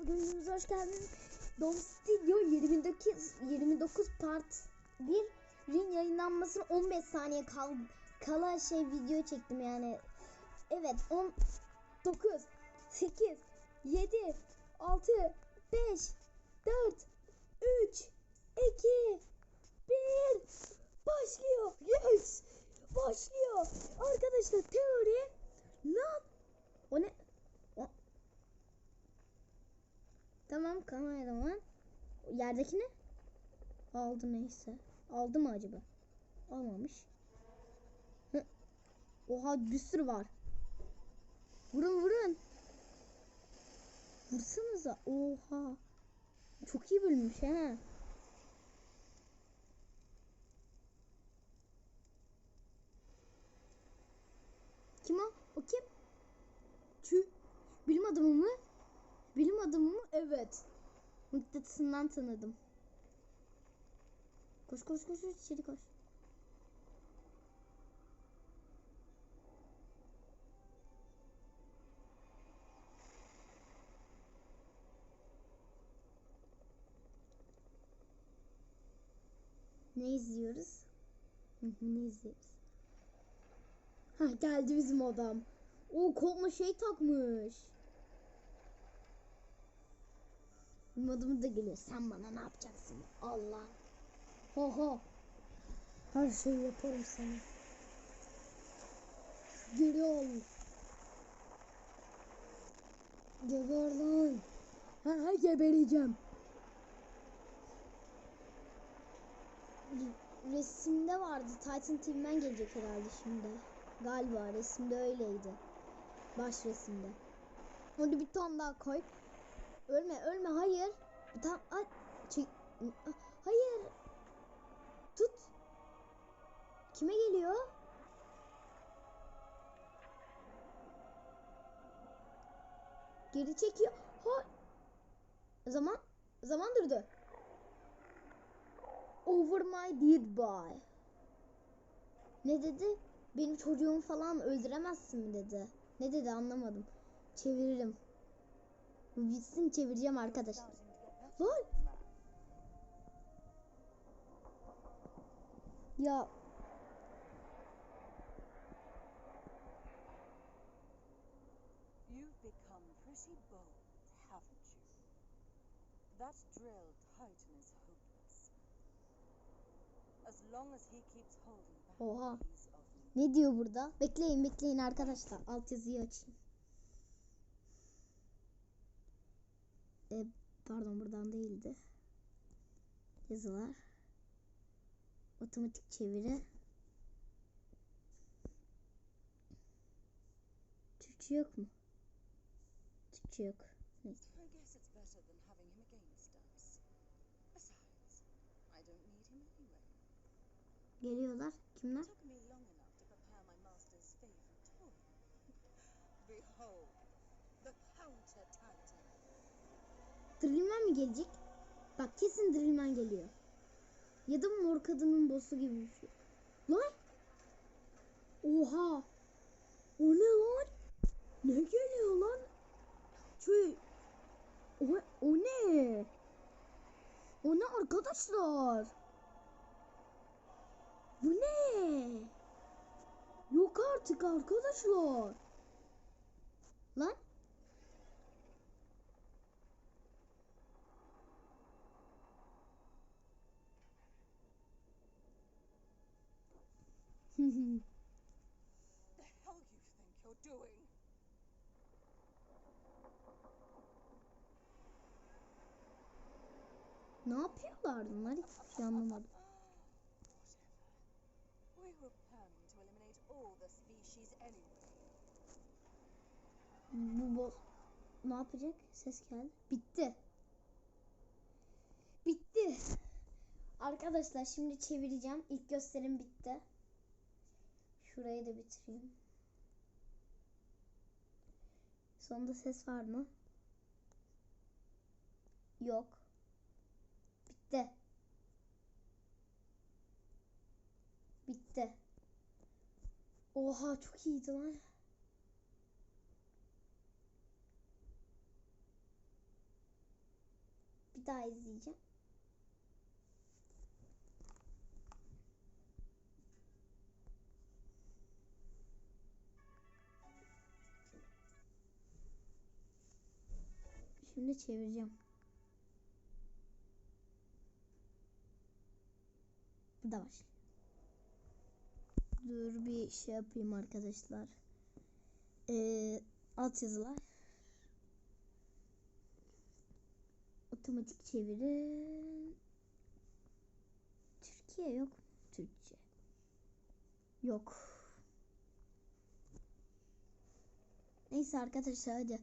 bugün videomuza hoş geldiniz. Dom Studio 29, 29 part 1'in yayınlanmasına 15 saniye kal, kala şey video çektim yani. Evet 10, 9, 8, 7, 6, 5, 4, 3, 2, 1 başlıyor. Yes! Başlıyor. Arkadaşlar teori ne yap? O ne? O... Tamam kameraman. Yerdeki ne? Aldı neyse. Aldı mı acaba? Almamış. Oha bir sürü var. Vurun vurun. Vursanıza. Oha. Çok iyi bölünmüş he. Kim o? O kim? Çü. Bilim adamı mı? Bilim adamı mı? Evet. Mıknatısından tanıdım. Koş koş koş içeri koş. Ne izliyoruz? Ne izliyoruz? Ha geldi bizim adam. O koluna şey takmış. Adamı da geliyor. Sen bana ne yapacaksın? Allah. Ho ho. Her şeyi yaparım sana. Geliyor. Geber lan. Ha, ha gebereceğim. Re- Resimde vardı. Titan TV'den gelecek herhalde şimdi. Galiba resimde öyleydi. Baş resimde. Onu bir tane daha koy. Ölme ölme hayır. Tane ay, çek. Hayır. Tut. Kime geliyor? Geri çekiyor. Ha. Zaman zaman durdu. Over my dead boy. Ne dedi? Benim çocuğumu falan öldüremezsin mi dedi. Ne dedi anlamadım. Çeviririm. Bu bitsin çevireceğim arkadaşlar. Lan! Ya You've become pretty bold, haven't you? That drilled Titan is hopeless. As long as he keeps holding back Oha. ne diyor burada? Bekleyin bekleyin arkadaşlar. Alt yazıyı açayım. Pardon buradan değildi. Yazılar. Otomatik çeviri. Türkçe yok mu? Türkçe yok. Neyse. I guess Drillman mi gelecek? Bak kesin Drillman geliyor. Ya da mor kadının boss'u gibi bir şey. Lan! Oha! O ne lan? Ne geliyor lan? Şey... O, o ne? O ne arkadaşlar? Bu ne? Yok artık arkadaşlar. Lan? The hell you think you're doing? ne yapıyorlar bunlar? Hiçbir şey anlamadım. We were planning to eliminate all the species anyway. Bu boss ne yapacak? Ses geldi. Bitti. Bitti. Arkadaşlar şimdi çevireceğim. İlk gösterim bitti. Şurayı da bitireyim. Sonunda ses var mı? Yok. Bitti. Bitti. Oha çok iyiydi lan. bir daha izleyeceğim. Şimdi çevireceğim. Bu da var. Dur bir şey yapayım arkadaşlar. Ee, alt yazılar. Otomatik çeviri. Türkiye yok. Türkçe. Yok. Neyse arkadaşlar hadi.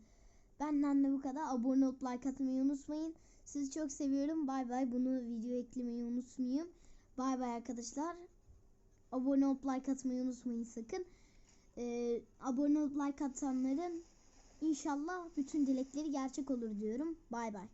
Benden de bu kadar. Abone olup like atmayı unutmayın. Sizi çok seviyorum. Bay bay. Bunu video eklemeyi unutmayayım. Bay bay arkadaşlar. Abone olup like atmayı unutmayın sakın. Ee, abone olup like atanların inşallah bütün dilekleri gerçek olur diyorum. Bay bay.